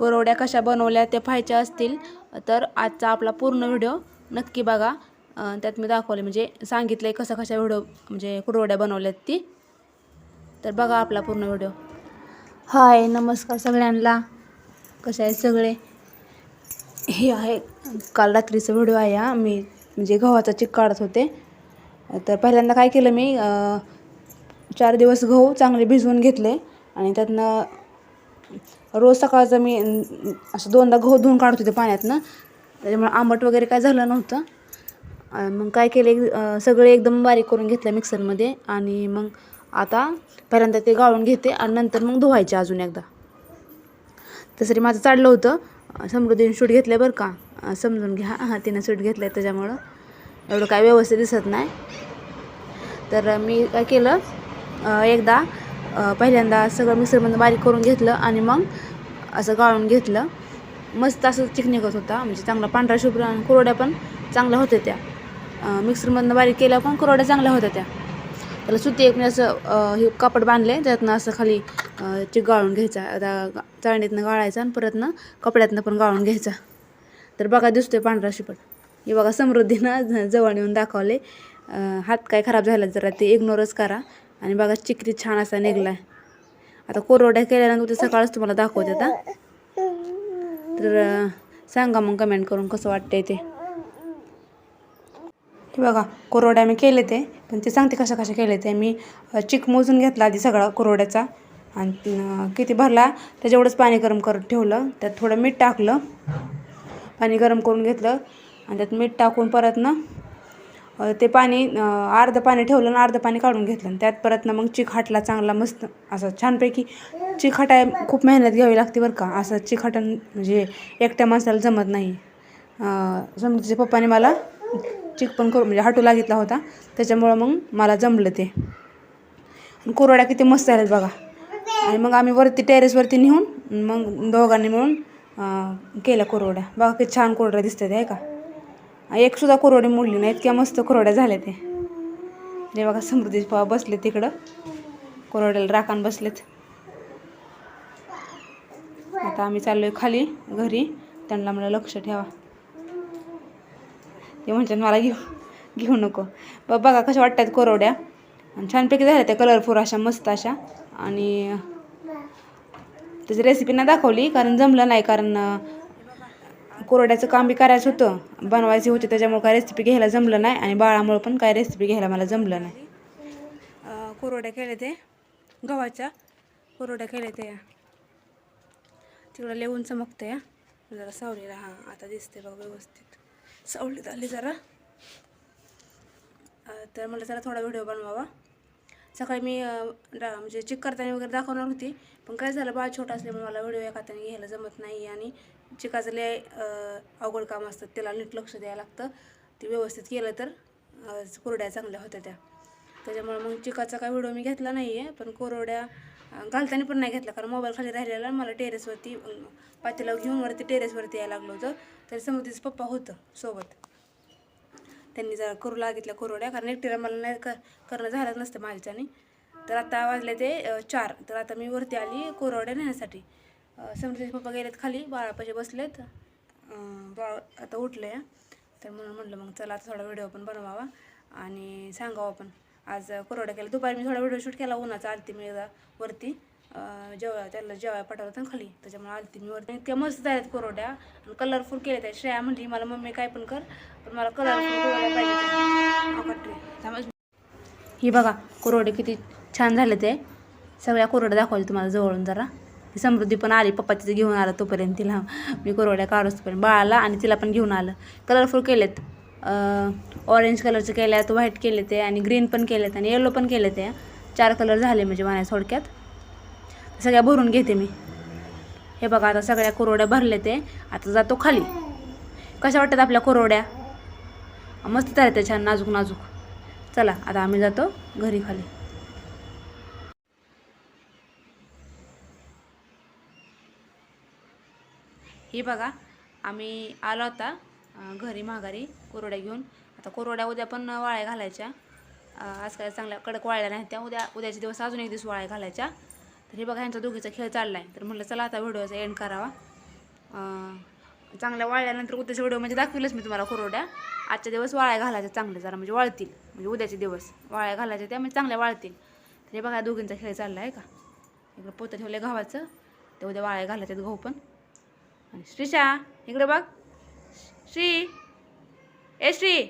कुरवड्या कशा बनवल्या त्या पाहायच्या असतील तर आजचा आपला पूर्ण व्हिडिओ नक्की बघा. त्यात मी दाखवले म्हणजे सांगितलं आहे कसं कशा व्हिडिओ म्हणजे कुरवड्या बनवल्यात ती. तर बघा आपला पूर्ण व्हिडिओ. हाय नमस्कार सगळ्यांना. कसे आहेत सगळे? हे आहे काल रात्रीचा व्हिडिओ आहे हा. मी म्हणजे गव्हाचा चिक काढत होते. तर पहिल्यांदा काय केलं मी चार दिवस गहू चांगले भिजवून घेतले आणि त्यातनं रोज सकाळचं मी असं दोनदा गहू धुवून काढत होते पाण्यातनं. त्याच्यामुळे आंबट वगैरे काय झालं नव्हतं. मग काय केलं एक सगळे एकदम बारीक करून घेतलं मिक्सरमध्ये आणि मग आता पहिल्यांदा ते गाळून घेते आणि नंतर मग धुवायचे अजून एकदा. तसरी माझं चाललं होतं. समृद्धीने शूट घेतलं बरं का? समजून घ्या. हां तिनं शूट घेतलं आहे त्याच्यामुळं. एवढं काय व्यवस्थित दिसत नाही. तर मी काय केलं एकदा पहिल्यांदा सगळं मिक्सरमधून बारीक करून घेतलं आणि मग असं गाळून घेतलं. मस्त असं चिकनिकत होता. म्हणजे चांगला पांढरा शुभ्र आणि कुरवड्या पण चांगल्या होत्या त्या. मिक्सरमधनं बारीक केल्या पण कुरवड्या चांगल्या होत्या त्या. त्याला सुती एक म्हणजे असं हे कापड बांधले. त्यातनं असं खाली चिक गाळून घ्यायचा. आता चाळणीतनं गाळायचा आणि परतनं कपड्यातनं पण गाळून घ्यायचा. तर बघा दिसतोय पांढरा शिपट. हे बघा समृद्धीनं जवळ येऊन दाखवले हात काय खराब झाला जरा ते इग्नोरच करा. आणि बघा चिकरी छान असा निघलाय. आता कोरवड्या केल्यानंतर उद्या सकाळच तुम्हाला दाखवते आता. तर सांगा मग कमेंट करून कसं वाटतंय ते. बघा कोरवड्या मी केले ते पण ते सांगते कशा कशा केले ते. मी चिक मोजून घेतला आधी सगळा कोरवड्याचा. आणि किती भरला त्याच्यावढंच पाणी गरम करत ठेवलं. त्यात थोडं मीठ टाकलं. पाणी गरम करून घेतलं. आणि त्यात मीठ टाकून परत ना ते पाणी अर्धं पाणी ठेवलं आणि अर्धं पाणी काढून घेतलं आणि त्यात परत ना मग चिखाटला चांगला मस्त असं छानपैकी चिक खूप मेहनत घ्यावी लागते बरं का. असं चिखाटन म्हणजे एकट्या माणसाला जमत नाही. समजा पप्पाने मला चिक पण करू म्हणजे हाटू लागितला होता. त्याच्यामुळं मग मला जमलं ते. आणि किती मस्त झाल्यात बघा. आणि मग आम्ही वरती टेरेसवरती नेऊन मग दोघांनी मिळून केल्या कोरवड्या बघा किती छान कोरड्या दिसतात आहे का? एकसुद्धा सुद्धा कोरवडी मोडली नाही इतक्या मस्त कोरवड्या झाल्या ते रे बघा समृद्धी पहा बसले तिकडं. कोरवड्याला राखान बसलेत. आता आम्ही चाललोय खाली घरी. त्यांना मला लक्ष ठेवा. ते म्हणतात मला घेऊ घेऊ नको. बघा कशा वाटतात कोरवड्या. आणि छानपैकी झाल्या त्या कलरफुल अशा मस्त अशा. आणि त्याची रेसिपी नाही दाखवली कारण जमलं नाही कारण कोरड्याचं काम बी करायचं होतं. बनवायचे होते त्याच्यामुळे काय रेसिपी घ्यायला जमलं नाही आणि बाळामुळं पण काय रेसिपी घ्यायला मला जमलं नाही. कोरड्या केले ते गव्हाच्या कोरड्या केले ते तिकडं लिहून चमकतं या जरा सावलीला हां आता दिसते बघ व्यवस्थित. सावलीत आली जरा. तर मला जरा थोडा व्हिडिओ बनवावा. सकाळी मी डा म्हणजे चेक करताना वगैरे दाखवणार होती. पण काय झालं बाळ छोटा असल्यामुळे मला व्हिडिओ एका हाताने घ्यायला जमत नाही आणि चिकाचं लय अवघड काम असतं. त्याला नीट लक्ष द्यायला लागतं. ते व्यवस्थित केलं तर कोरड्या चांगल्या होत्या त्या. त्याच्यामुळे मग चिकाचा काय व्हिडिओ मी घेतला नाही आहे पण कोरड्या घालताना पण नाही घेतला. कारण मोबाईल खाली राहिलेला मला टेरेसवरती पातेला घेऊन वरती टेरेसवरती यायला लागलं होतं. तरी समोरतीचं पप्पा होतं सोबत. त्यांनी जरा करू लागितल्या कोरड्या कारण एकटीला मला नाही कर करणं झालंच नसतं माझ्याच्याने. तर आता वाजले ते चार. तर आता मी वरती आली कोरवड्या नेण्यासाठी. समृद्धीचे पप्पा गेलेत खाली बाळापाशी बसलेत. बाळ आता उठलं आहे तर म्हणून म्हटलं मग चला आता थोडा व्हिडिओ पण बनवावा आणि सांगावं पण. आज कोरवड्या केला दुपारी मी थोडा व्हिडिओ शूट केला उन्हाचा आलती मी एकदा वरती. अं, जेव्हा त्याला जेवाय पाठवलं ना खाली. त्याच्यामुळे आलती मी वरती. इतक्या मस्त आहेत कोरोड्या. आणि कलरफुल केल्या त्या. श्रेया म्हणली मला मम्मी काय पण कर पण मला कलरफुल पाहिजे ही बघा कोरवडे किती छान झाले ते. सगळ्या कोरड्या दाखवल्या तुम्हाला जवळून जरा. ती समृद्धी पण आली. पप्पा तिचं घेऊन आलं तोपर्यंत तिला. मी कोरोड्या काढूस तोपर्यंत. बाळाला आणि तिला पण घेऊन आलं. कलरफुल केलेत. ऑरेंज कलरचे केल्यात व्हाईट केले ते. आणि ग्रीन पण केलेत. आणि येलो पण केले ते. चार कलर झाले म्हणजे माझ्या थोडक्यात. सगळ्या भरून घेते मी. हे बघा आता सगळ्या कोरवड्या भरले ते. आता जातो खाली. कशा वाटतात आपल्या कोरवड्या? मस्त झाल्या त्या छान नाजूक नाजूक. चला आता आम्ही जातो घरी खाली. ही बघा आम्ही आलो आता घरी माघारी कोरोड्या घेऊन. आता कोरोड्या उद्या पण वाळ्या घालायच्या. आज काय चांगल्या कडक वाळल्या नाही त्या. उद्या उद्याचे दिवस अजून एक दिवस वाळ्या घालायच्या. तर हे बघा ह्यांचा दोघीचा खेळ चालला आहे तर म्हटलं चला आता व्हिडिओचा एंड करावा. चांगल्या वाळल्यानंतर उद्याचा व्हिडिओ म्हणजे दाखविलच मी तुम्हाला कुरवड्या. आजच्या दिवस वाळ्या घालायच्या चांगल्या जरा म्हणजे वाळतील. म्हणजे उद्याचे दिवस. वाळ्या घालायच्या त्या म्हणजे चांगल्या वाळतील. तर हे बघा दोघींचा खेळ चालला आहे का? इकडं पोतं ठेवलं आहे गव्हाचं. ते उद्या वाळ्या घालायच्यात गहू पण. आणि श्रीशा इकडे बघ. श्री. ए श्री.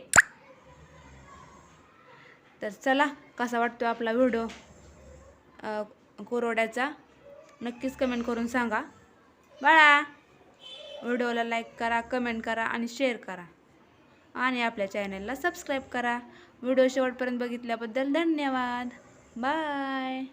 तर चला कसा वाटतो आपला व्हिडिओ कोरवड्याचा नक्कीच कमेंट करून सांगा. बाळा व्हिडिओला लाईक करा कमेंट करा आणि शेअर करा. आणि आपल्या चॅनलला सबस्क्राईब करा. व्हिडिओ शेवटपर्यंत बघितल्याबद्दल धन्यवाद. बाय